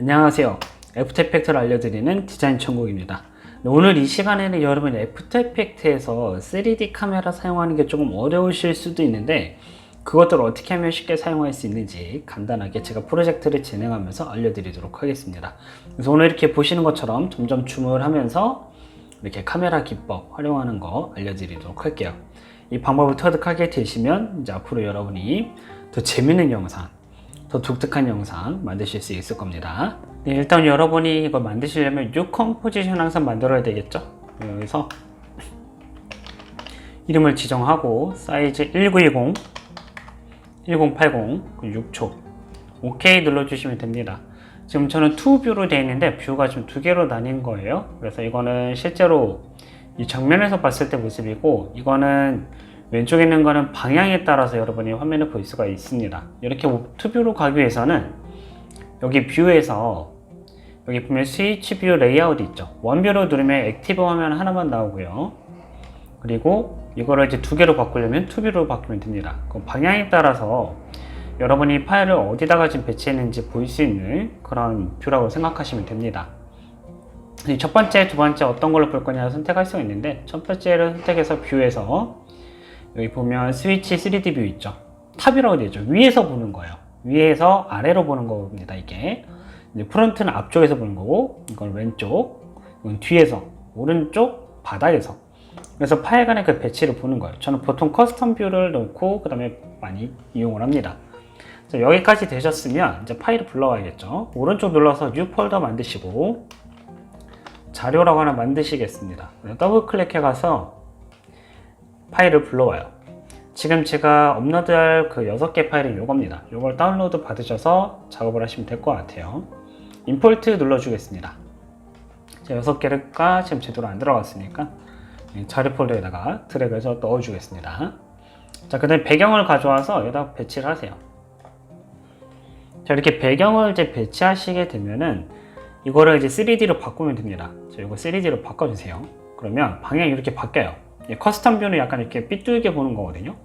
안녕하세요. 애프터 이펙트를 알려드리는 디자인 천국입니다. 오늘 이 시간에는 여러분 애프터 이펙트에서 3D 카메라 사용하는 게 조금 어려우실 수도 있는데 그것들을 어떻게 하면 쉽게 사용할 수 있는지 간단하게 제가 프로젝트를 진행하면서 알려드리도록 하겠습니다. 그래서 오늘 이렇게 보시는 것처럼 점점 줌을 하면서 이렇게 카메라 기법 활용하는 거 알려드리도록 할게요. 이 방법을 터득하게 되시면 이제 앞으로 여러분이 더 재밌는 영상, 더 독특한 영상 만드실 수 있을 겁니다. 네, 일단 여러분이 이걸 만드시려면 6 컴 포지션 항상 만들어야 되겠죠. 여기서 이름을 지정하고 사이즈 1920, 1080, 6초 OK 눌러주시면 됩니다. 지금 저는 투 뷰로 되어 있는데 뷰가 지금 두 개로 나뉜 거예요. 그래서 이거는 실제로 이 정면에서 봤을 때 모습이고 이거는 왼쪽에 있는 거는 방향에 따라서 여러분이 화면을 볼 수가 있습니다. 이렇게 투뷰로 가기 위해서는 여기 뷰에서 여기 보면 스위치 뷰 레이아웃 있죠. 원뷰로 누르면 액티브 화면 하나만 나오고요. 그리고 이거를 이제 두 개로 바꾸려면 투뷰로 바꾸면 됩니다. 그 방향에 따라서 여러분이 파일을 어디다가 지금 배치했는지 볼 수 있는 그런 뷰라고 생각하시면 됩니다. 이첫 번째, 두 번째 어떤 걸로 볼 거냐 선택할 수가 있는데 첫 번째를 선택해서 뷰에서 여기 보면 스위치 3D 뷰 있죠. 탑이라고 되어 있죠. 위에서 보는 거예요. 위에서 아래로 보는 겁니다. 이게 이제 프론트는 앞쪽에서 보는 거고 이건 왼쪽, 이건 뒤에서 오른쪽 바닥에서 그래서 파일 간의 그 배치를 보는 거예요. 저는 보통 커스텀 뷰를 넣고 그 다음에 많이 이용을 합니다. 자, 여기까지 되셨으면 이제 파일을 불러와야겠죠. 오른쪽 눌러서 뉴 폴더 만드시고 자료라고 하나 만드시겠습니다. 더블 클릭해 가서 파일을 불러와요. 지금 제가 업로드할 그 6개 파일은 이겁니다. 이걸 다운로드 받으셔서 작업을 하시면 될 것 같아요. 임포트 눌러주겠습니다. 자, 6개가 지금 제대로 안 들어갔으니까 이 자료 폴더에다가 드래그해서 넣어주겠습니다. 자, 그 다음에 배경을 가져와서 여기다 배치를 하세요. 자, 이렇게 배경을 이제 배치하시게 되면은 이거를 이제 3D로 바꾸면 됩니다. 자, 이거 3D로 바꿔주세요. 그러면 방향이 이렇게 바뀌어요. 이 커스텀 뷰는 약간 이렇게 삐뚤게 보는 거거든요.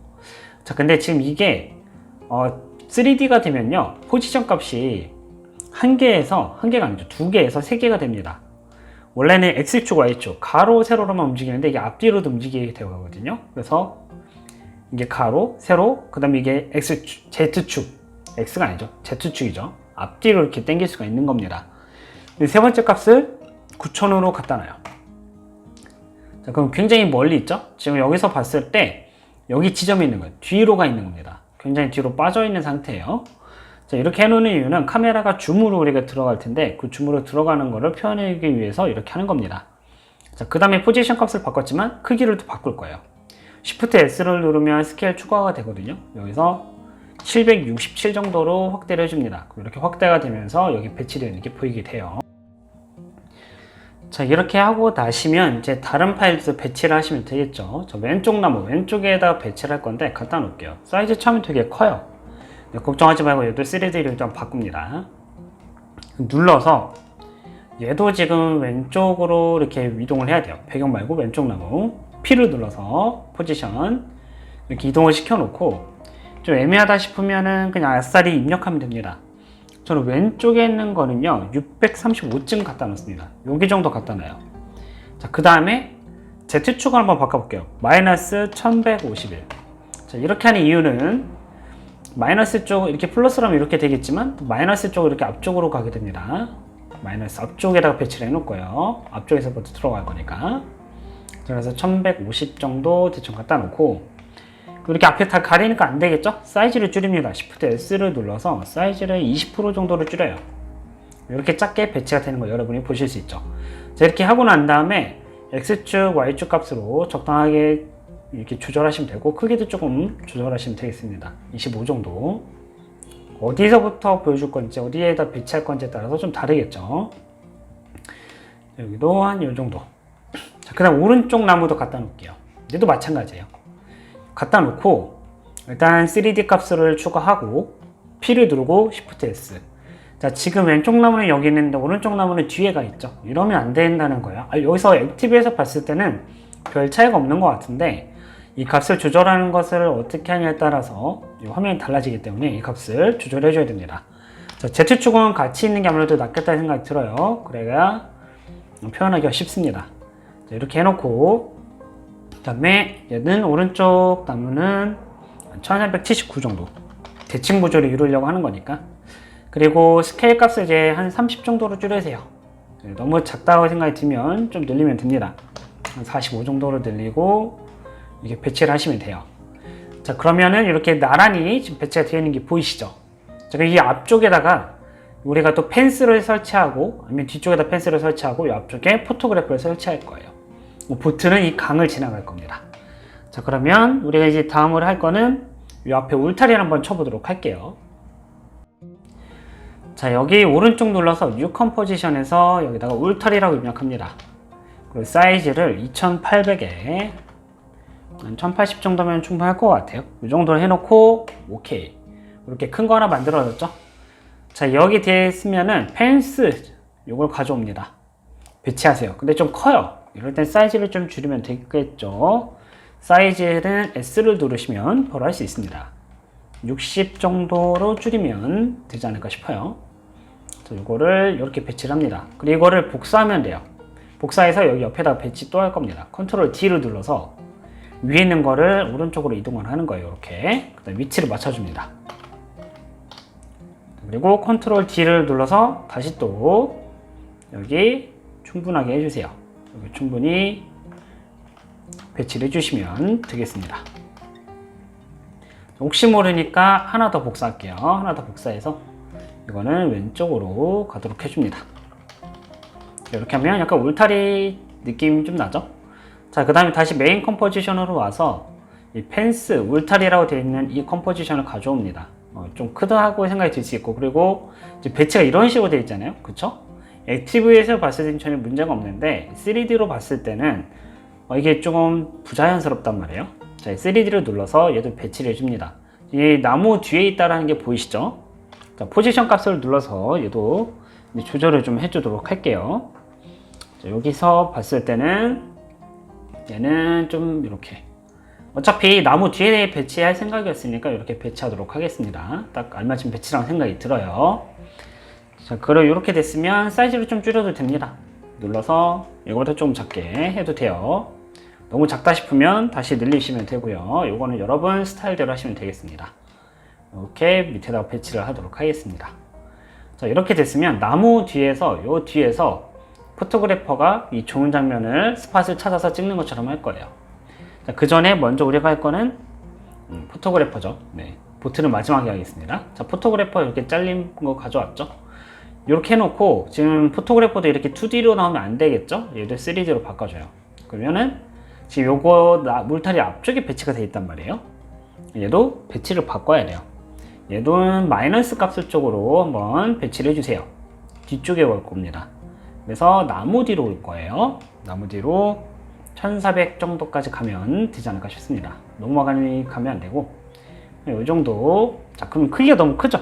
자, 근데 지금 이게 어, 3D가 되면요. 포지션 값이 한 개에서 한 개가 아니죠. 두 개에서 세 개가 됩니다. 원래는 X축, Y축, 가로, 세로로만 움직이는데 이게 앞뒤로도 움직이게 되거든요. 그래서 이게 가로, 세로, 그 다음에 이게 X축, Z축, X가 아니죠. Z축이죠. 앞뒤로 이렇게 당길 수가 있는 겁니다. 이세 번째 값을 9천으로 갖다 놔요. 자, 그럼 굉장히 멀리 있죠? 지금 여기서 봤을 때 여기 지점에 있는 거예요. 뒤로가 있는 겁니다. 굉장히 뒤로 빠져 있는 상태예요. 자, 이렇게 해놓는 이유는 카메라가 줌으로 우리가 들어갈 텐데 그 줌으로 들어가는 거를 표현하기 위해서 이렇게 하는 겁니다. 자, 그 다음에 포지션 값을 바꿨지만 크기를 또 바꿀 거예요. Shift S를 누르면 스케일 추가가 되거든요. 여기서 767 정도로 확대를 해줍니다. 이렇게 확대가 되면서 여기 배치되어 있는 게 보이게 돼요. 자 이렇게 하고 나시면 이제 다른 파일도 배치를 하시면 되겠죠. 저 왼쪽 나무 왼쪽에다 배치를 할 건데 갖다 놓을게요. 사이즈 처음에 되게 커요. 네, 걱정하지 말고 얘도 3D를 좀 바꿉니다. 눌러서 얘도 지금 왼쪽으로 이렇게 이동을 해야 돼요. 배경 말고 왼쪽 나무 P를 눌러서 포지션 이렇게 이동을 시켜 놓고 좀 애매하다 싶으면은 그냥 아싸리 입력하면 됩니다. 저는 왼쪽에 있는 거는요 635쯤 갖다 놓습니다. 여기 정도 갖다 놔요. 자, 그 다음에 Z축을 한번 바꿔볼게요. 마이너스 1151. 자, 이렇게 하는 이유는 마이너스 쪽 이렇게 플러스라면 이렇게 되겠지만 마이너스 쪽으로 이렇게 앞쪽으로 가게 됩니다. 마이너스 앞쪽에다가 배치를 해놓고요. 앞쪽에서부터 들어갈 거니까. 그래서 1150 정도 대충 갖다 놓고 이렇게 앞에 다 가리니까 안 되겠죠? 사이즈를 줄입니다. Shift S를 눌러서 사이즈를 20% 정도로 줄여요. 이렇게 작게 배치가 되는 거 여러분이 보실 수 있죠. 자, 이렇게 하고 난 다음에 X축, Y축 값으로 적당하게 이렇게 조절하시면 되고 크기도 조금 조절하시면 되겠습니다. 25 정도. 어디서부터 보여줄 건지 어디에다 배치할 건지에 따라서 좀 다르겠죠. 여기도 한 이 정도. 자, 그 다음 오른쪽 나무도 갖다 놓을게요. 얘도 마찬가지예요. 갖다 놓고 일단 3D 값을 추가하고 P를 누르고 Shift S. 자 지금 왼쪽 나무는 여기 있는데 오른쪽 나무는 뒤에가 있죠. 이러면 안 된다는 거예요. 아, 여기서 액티브에서 봤을 때는 별 차이가 없는 것 같은데 이 값을 조절하는 것을 어떻게 하냐에 따라서 이 화면이 달라지기 때문에 이 값을 조절해 줘야 됩니다. 자, Z축은 같이 있는 게 아무래도 낫겠다는 생각이 들어요. 그래야 표현하기가 쉽습니다. 자, 이렇게 해놓고 그 다음에 얘는 오른쪽 나무는 1379 정도 대칭 구조를 이루려고 하는 거니까. 그리고 스케일 값을 이제 한 30 정도로 줄여주세요. 네, 너무 작다고 생각이 들면 좀 늘리면 됩니다. 한 45 정도로 늘리고 이렇게 배치를 하시면 돼요. 자 그러면은 이렇게 나란히 지금 배치가 되어 있는 게 보이시죠? 자, 이 앞쪽에다가 우리가 또 펜스를 설치하고 아니면 뒤쪽에다 펜스를 설치하고 이 앞쪽에 포토그래퍼를 설치할 거예요. 뭐 보트는 이 강을 지나갈 겁니다. 자 그러면 우리가 이제 다음으로 할 거는 이 앞에 울타리를 한번 쳐보도록 할게요. 자 여기 오른쪽 눌러서 New 컴포지션에서 여기다가 울타리라고 입력합니다. 그리고 사이즈를 2800에 한1080 정도면 충분할 것 같아요. 이 정도로 해놓고 오케이. 이렇게 큰 거 하나 만들어졌죠? 자 여기 뒤에 쓰면은 펜스 이걸 가져옵니다. 배치하세요. 근데 좀 커요 이럴 땐 사이즈를 좀 줄이면 되겠죠? 사이즈는 S를 누르시면 바로 할 수 있습니다. 60 정도로 줄이면 되지 않을까 싶어요. 자, 이거를 이렇게 배치를 합니다. 그리고 이거를 복사하면 돼요. 복사해서 여기 옆에다 배치 또 할 겁니다. 컨트롤 D를 눌러서 위에 있는 거를 오른쪽으로 이동을 하는 거예요 이렇게. 그다음 위치를 맞춰줍니다. 그리고 컨트롤 D를 눌러서 다시 또 여기 충분하게 해주세요 충분히 배치를 해주시면 되겠습니다. 혹시 모르니까 하나 더 복사할게요. 하나 더 복사해서 이거는 왼쪽으로 가도록 해줍니다. 이렇게 하면 약간 울타리 느낌 좀 나죠? 자 그 다음에 다시 메인 컴포지션으로 와서 이 펜스 울타리라고 되어 있는 이 컴포지션을 가져옵니다. 어, 좀 크다고 생각이 들 수 있고 그리고 배치가 이런 식으로 되어 있잖아요. 그쵸 액티브에서 봤을 때는 전혀 문제가 없는데 3D로 봤을 때는 어, 이게 조금 부자연스럽단 말이에요. 자 3D를 눌러서 얘도 배치를 해줍니다. 이 나무 뒤에 있다라는 게 보이시죠? 자, 포지션 값을 눌러서 얘도 조절을 좀 해주도록 할게요. 자, 여기서 봤을 때는 얘는 좀 이렇게. 어차피 나무 뒤에 배치할 생각이었으니까 이렇게 배치하도록 하겠습니다. 딱 알맞은 배치라는 생각이 들어요. 자, 그럼 이렇게 됐으면 사이즈를 좀 줄여도 됩니다. 눌러서 이거보다 좀 작게 해도 돼요. 너무 작다 싶으면 다시 늘리시면 되고요. 이거는 여러분 스타일대로 하시면 되겠습니다. 이렇게 밑에다가 배치를 하도록 하겠습니다. 자, 이렇게 됐으면 나무 뒤에서 요 뒤에서 포토그래퍼가 이 좋은 장면을 스팟을 찾아서 찍는 것처럼 할 거예요. 자, 그 전에 먼저 우리가 할 거는 음, 포토그래퍼죠. 네. 보트는 마지막에 하겠습니다. 자, 포토그래퍼 이렇게 잘린 거 가져왔죠. 이렇게 해놓고 지금 포토그래퍼도 이렇게 2D로 나오면 안 되겠죠? 얘도 3D로 바꿔줘요. 그러면은 지금 요거 나- 물타리 앞쪽에 배치가 돼 있단 말이에요. 얘도 배치를 바꿔야 돼요. 얘도 마이너스 값을 쪽으로 한번 배치를 해주세요. 뒤쪽에 올 겁니다. 그래서 나무 뒤로 올 거예요. 나무 뒤로 1400 정도까지 가면 되지 않을까 싶습니다. 너무 많이 가면 안 되고 이 정도 자 그럼 크기가 너무 크죠?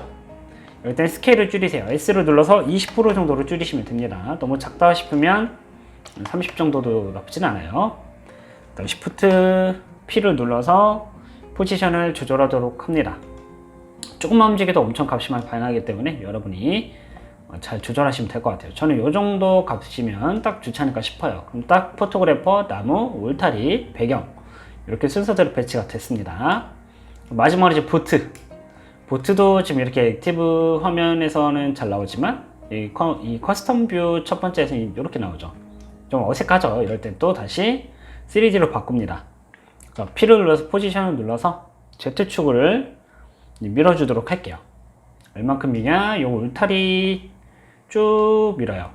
땐 스케일을 줄이세요. S를 눌러서 20% 정도로 줄이시면 됩니다. 너무 작다 싶으면 30 정도도 나쁘진 않아요. 그다음 Shift P를 눌러서 포지션을 조절하도록 합니다. 조금만 움직여도 엄청 값이 많이 반하기 때문에 여러분이 어, 잘 조절하시면 될 것 같아요. 저는 이 정도 값이면 딱 좋지 않을까 싶어요. 그럼 딱 포토그래퍼, 나무, 울타리, 배경 이렇게 순서대로 배치가 됐습니다. 마지막으로 이제 보트. 보트도 지금 이렇게 액티브 화면에서는 잘 나오지만 이, 커, 이 커스텀 뷰 첫 번째에서는 이렇게 나오죠. 좀 어색하죠. 이럴 땐 또 다시 3D로 바꿉니다. 자, P를 눌러서 포지션을 눌러서 Z축을 밀어주도록 할게요. 얼만큼이냐? 요 울타리 쭉 밀어요.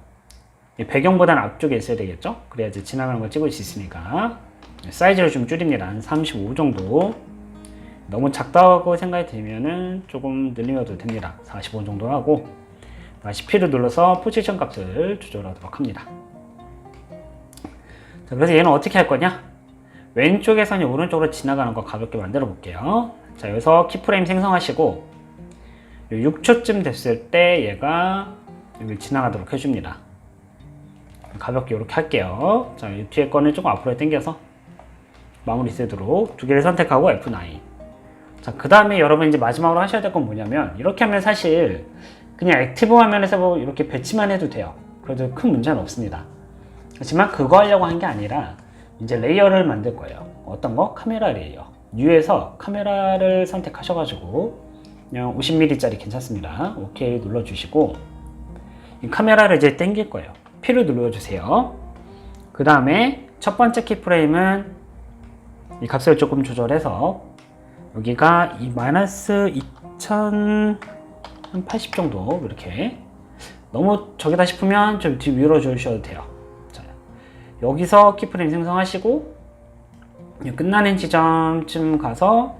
이 배경보다는 앞쪽에 있어야 되겠죠? 그래야지 지나가는 걸 찍을 수 있으니까. 사이즈를 좀 줄입니다. 한 35 정도. 너무 작다고 생각이 들면은 조금 늘리셔도 됩니다. 45 정도 하고 다시 P를 눌러서 포지션 값을 조절하도록 합니다. 자, 그래서 얘는 어떻게 할 거냐? 왼쪽에서 오른쪽으로 지나가는 거 가볍게 만들어 볼게요. 자, 여기서 키프레임 생성하시고 6초쯤 됐을 때 얘가 여기 지나가도록 해줍니다. 가볍게 이렇게 할게요. 자, 이 뒤에 거는 조금 앞으로 당겨서 마무리 세도록 두 개를 선택하고 F9. 자, 그 다음에 여러분 이제 마지막으로 하셔야 될 건 뭐냐면 이렇게 하면 사실 그냥 액티브 화면에서 뭐 이렇게 배치만 해도 돼요. 그래도 큰 문제는 없습니다. 하지만 그거 하려고 한 게 아니라 이제 레이어를 만들 거예요. 어떤 거? 카메라 레이어. U에서 카메라를 선택하셔가지고 그냥 50mm짜리 괜찮습니다. 오케이 눌러주시고 이 카메라를 이제 당길 거예요. P를 눌러주세요. 그 다음에 첫 번째 키프레임은 이 값을 조금 조절해서 여기가 이 마이너스 2080 정도 이렇게 너무 적이다 싶으면 좀뒤 밀어 주셔도 돼요. 자, 여기서 키프레임 생성하시고 끝나는 지점쯤 가서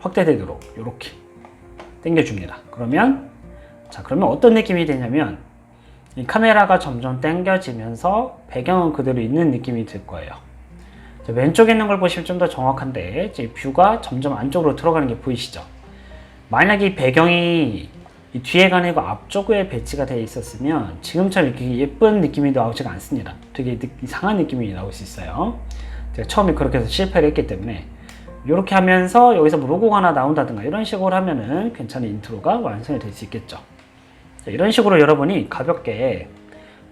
확대되도록 이렇게 당겨줍니다. 그러면 자 그러면 어떤 느낌이 되냐면 이 카메라가 점점 당겨지면서 배경은 그대로 있는 느낌이 들 거예요. 자, 왼쪽에 있는 걸 보시면 좀 더 정확한데 뷰가 점점 안쪽으로 들어가는 게 보이시죠? 만약에 이 배경이 이 뒤에가 아니고 앞쪽에 배치가 되어 있었으면 지금처럼 이렇게 예쁜 느낌이 나오지가 않습니다. 되게 느- 이상한 느낌이 나올 수 있어요. 제가 처음에 그렇게 해서 실패를 했기 때문에 이렇게 하면서 여기서 뭐 로고가 하나 나온다든가 이런 식으로 하면은 괜찮은 인트로가 완성이 될 수 있겠죠. 자, 이런 식으로 여러분이 가볍게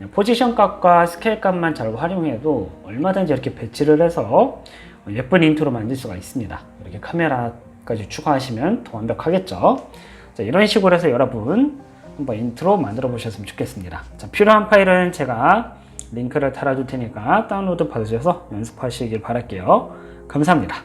포지션 값과 스케일 값만 잘 활용해도 얼마든지 이렇게 배치를 해서 예쁜 인트로 만들 수가 있습니다. 이렇게 카메라까지 추가하시면 더 완벽하겠죠. 자, 이런 식으로 해서 여러분 한번 인트로 만들어 보셨으면 좋겠습니다. 자, 필요한 파일은 제가 링크를 달아줄 테니까 다운로드 받으셔서 연습하시길 바랄게요. 감사합니다.